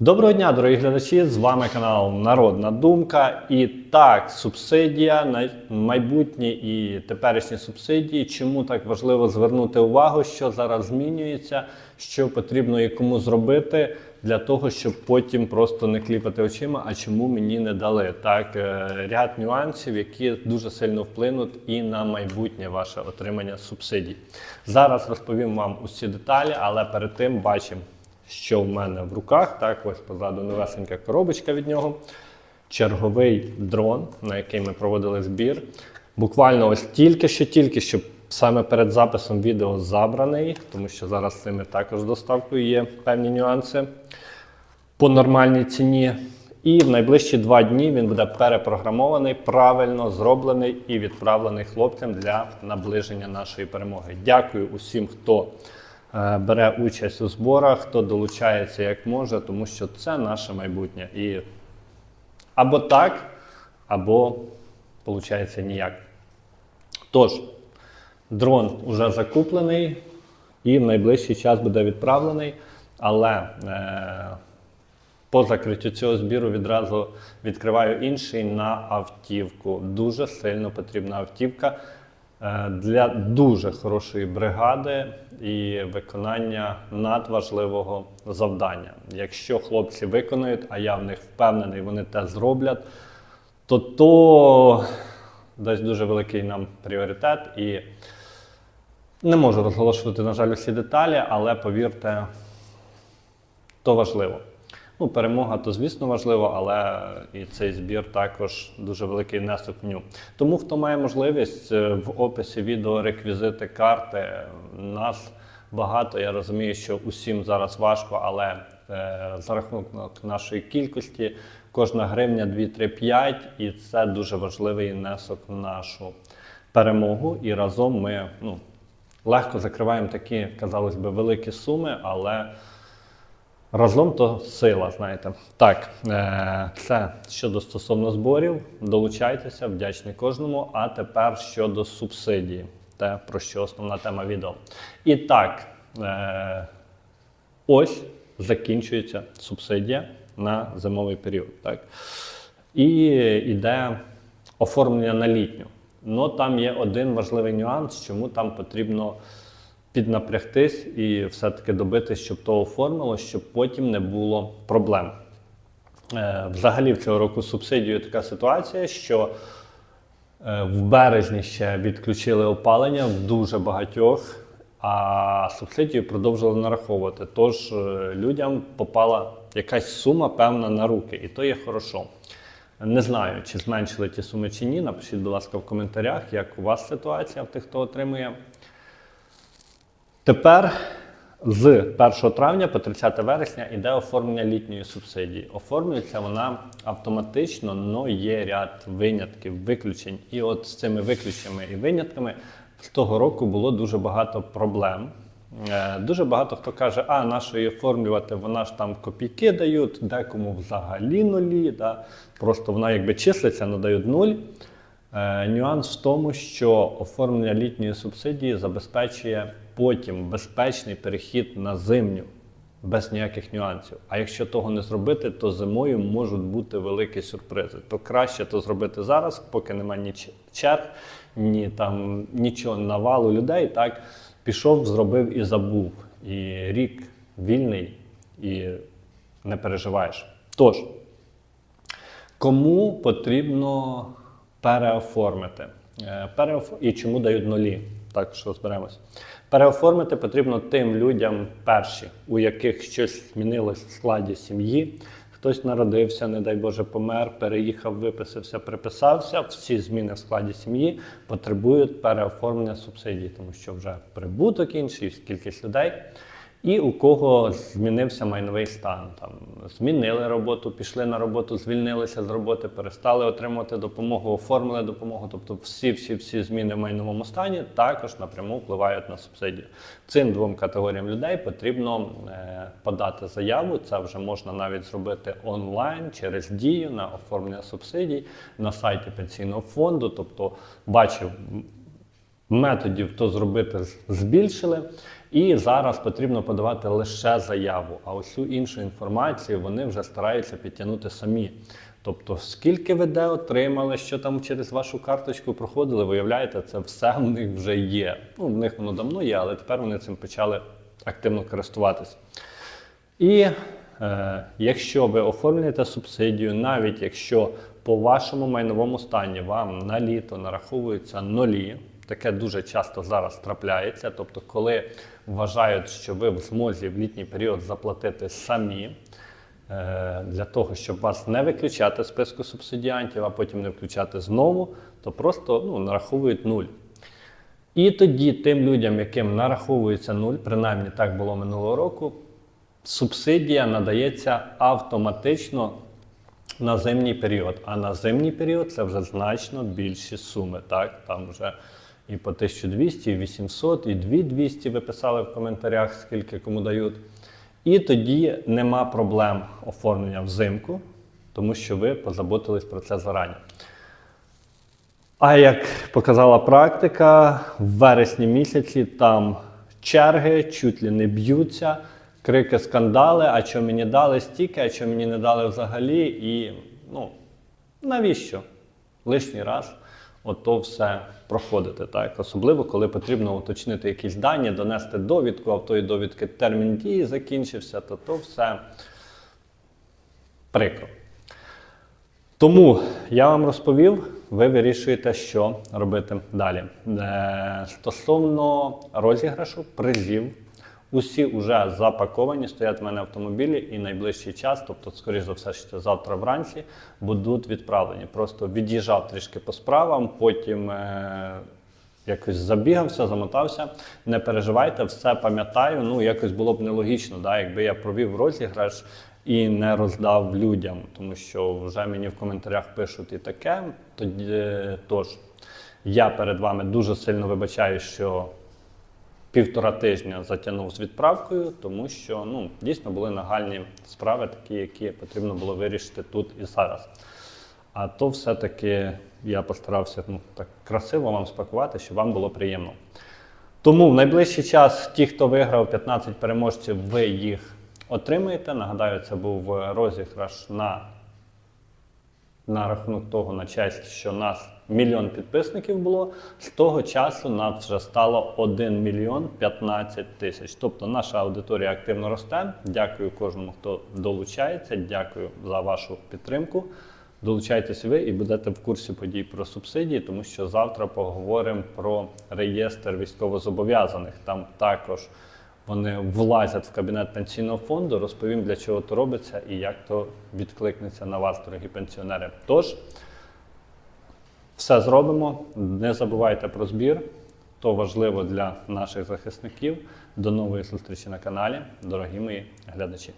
Доброго дня, дорогі глядачі! З вами канал Народна Думка. І так, субсидія майбутні і теперішні субсидії. Чому так важливо звернути увагу, що зараз змінюється, що потрібно і кому зробити для того, щоб потім просто не кліпати очима, а чому мені не дали. Так, е, ряд нюансів, які дуже сильно вплинуть і на майбутнє ваше отримання субсидій. Зараз розповім вам усі деталі, але перед тим бачимо що в мене в руках. Так, ось позаду новесенька коробочка від нього. Черговий дрон, на який ми проводили збір. Буквально ось тільки що, тільки що саме перед записом відео забраний, тому що зараз з цими також доставкою є певні нюанси по нормальній ціні. І в найближчі два дні він буде перепрограмований, правильно зроблений і відправлений хлопцям для наближення нашої перемоги. Дякую усім, хто бере участь у зборах, хто долучається як може, тому що це наше майбутнє. І або так, або виходить ніяк. Тож, дрон вже закуплений і в найближчий час буде відправлений, але е, по закриттю цього збіру відразу відкриваю інший на автівку. Дуже сильно потрібна автівка е, для дуже хорошої бригади і виконання надважливого завдання. Якщо хлопці виконають, а я в них впевнений, вони те зроблять, то то дасть дуже великий нам пріоритет. І не можу розголошувати, на жаль, усі деталі, але повірте, то важливо. Ну, перемога то, звісно, важливо, але і цей збір також дуже великий внесок в ню. Тому, хто має можливість е, в описі відео реквізити карти, нас багато. Я розумію, що усім зараз важко, але е, за рахунок нашої кількості кожна гривня 2, 3, 5, і це дуже важливий внесок в нашу перемогу. І разом ми ну, легко закриваємо такі, казалось би, великі суми, але. Разом то сила, знаєте. Так, е, це щодо стосовно зборів. Долучайтеся, вдячний кожному. А тепер щодо субсидії, те, про що основна тема відео. І так, е, ось закінчується субсидія на зимовий період. Так? І йде оформлення на літню. Ну там є один важливий нюанс, чому там потрібно піднапрягтись і все-таки добитись, щоб то оформило, щоб потім не було проблем. Е, Взагалі, в цього року з субсидією така ситуація, що е, в березні ще відключили опалення в дуже багатьох, а субсидію продовжували нараховувати. Тож е, людям попала якась сума певна на руки, і то є хорошо. Не знаю, чи зменшили ті суми чи ні. Напишіть, будь ласка, в коментарях, як у вас ситуація в тих, хто отримує. Тепер з 1 травня по 30 вересня йде оформлення літньої субсидії. Оформлюється вона автоматично, але є ряд винятків, виключень. І от з цими виключеннями і винятками з того року було дуже багато проблем. Е, Дуже багато хто каже, а на що її оформлювати, вона ж там копійки дають, декому взагалі нулі. Да? Просто вона якби числиться, але дають нуль. Е, Нюанс в тому, що оформлення літньої субсидії забезпечує потім безпечний перехід на зимню без ніяких нюансів. А якщо того не зробити, то зимою можуть бути великі сюрпризи. То краще то зробити зараз, поки немає ні черг, ні там нічого навалу людей. Так пішов, зробив і забув. І рік вільний і не переживаєш. Тож. Кому потрібно переоформити? Е. І чому дають нулі? Так що зберемось. Переоформити потрібно тим людям перші, у яких щось змінилось в складі сім'ї. Хтось народився, не дай Боже, помер, переїхав, виписався, приписався. Всі зміни в складі сім'ї потребують переоформлення субсидій, тому що вже прибуток інший, кількість людей. І у кого змінився майновий стан, там змінили роботу, пішли на роботу, звільнилися з роботи, перестали отримувати допомогу, оформили допомогу. Тобто всі, всі, всі зміни в майновому стані також напряму впливають на субсидію. Цим двом категоріям людей потрібно е, подати заяву. Це вже можна навіть зробити онлайн через дію на оформлення субсидій на сайті пенсійного фонду. Тобто бачив. Методів то зробити збільшили. І зараз потрібно подавати лише заяву. А усю іншу інформацію вони вже стараються підтягнути самі. Тобто, скільки ви де отримали, що там через вашу карточку проходили, виявляєте, це все в них вже є. Ну, в них воно давно є, але тепер вони цим почали активно користуватися. І е, якщо ви оформлюєте субсидію, навіть якщо по вашому майновому стані вам на літо нараховуються нулі, таке дуже часто зараз трапляється. Тобто, коли вважають, що ви в змозі в літній період заплатити самі. е, Для того, щоб вас не виключати з списку субсидіантів, а потім не включати знову, то просто ну, нараховують нуль. І тоді тим людям, яким нараховується нуль, принаймні так було минулого року, субсидія надається автоматично на зимній період. А на зимній період це вже значно більші суми. Так? Там вже і по 1200, і 800, і 2200 ви писали в коментарях, скільки кому дають. І тоді нема проблем оформлення взимку, тому що ви позаботились про це зарані. А як показала практика, в вересні місяці там черги чуть ли не б'ються, крики, скандали, а що мені дали стільки, а що мені не дали взагалі. І ну, навіщо? Лишній раз ото все проходити. Так? Особливо, коли потрібно уточнити якісь дані, донести довідку, а в тої довідки термін дії закінчився, то то все прикро. Тому я вам розповів, ви вирішуєте, що робити далі. Е, Стосовно розіграшу, призів, усі вже запаковані, стоять в мене автомобілі, і найближчий час, тобто, скоріш за все, що завтра вранці, будуть відправлені. Просто від'їжджав трішки по справам, потім. е, Якось забігався, замотався. Не переживайте, все пам'ятаю. Ну, якось було б нелогічно, да, якби я провів розіграш і не роздав людям, тому що вже мені в коментарях пишуть і таке. Тоді, тож, я перед вами дуже сильно вибачаю, що півтора тижня затягнув з відправкою, тому що ну, дійсно були нагальні справи, такі, які потрібно було вирішити тут і зараз. А то все-таки я постарався ну, так красиво вам спакувати, щоб вам було приємно. Тому в найближчий час ті, хто виграв 15 переможців, ви їх отримаєте. Нагадаю, це був розіграш на, на рахунок того на честь, що нас мільйон підписників було. З того часу нас вже стало 1 мільйон 15 тисяч. Тобто наша аудиторія активно росте. Дякую кожному, хто долучається. Дякую за вашу підтримку. Долучайтесь ви і будете в курсі подій про субсидії, тому що завтра поговоримо про реєстр військовозобов'язаних. Там також вони влазять в кабінет пенсійного фонду. Розповім, для чого то робиться і як то відкликнеться на вас, дорогі пенсіонери. Тож все зробимо. Не забувайте про збір. То важливо для наших захисників. До нової зустрічі на каналі, дорогі мої глядачі.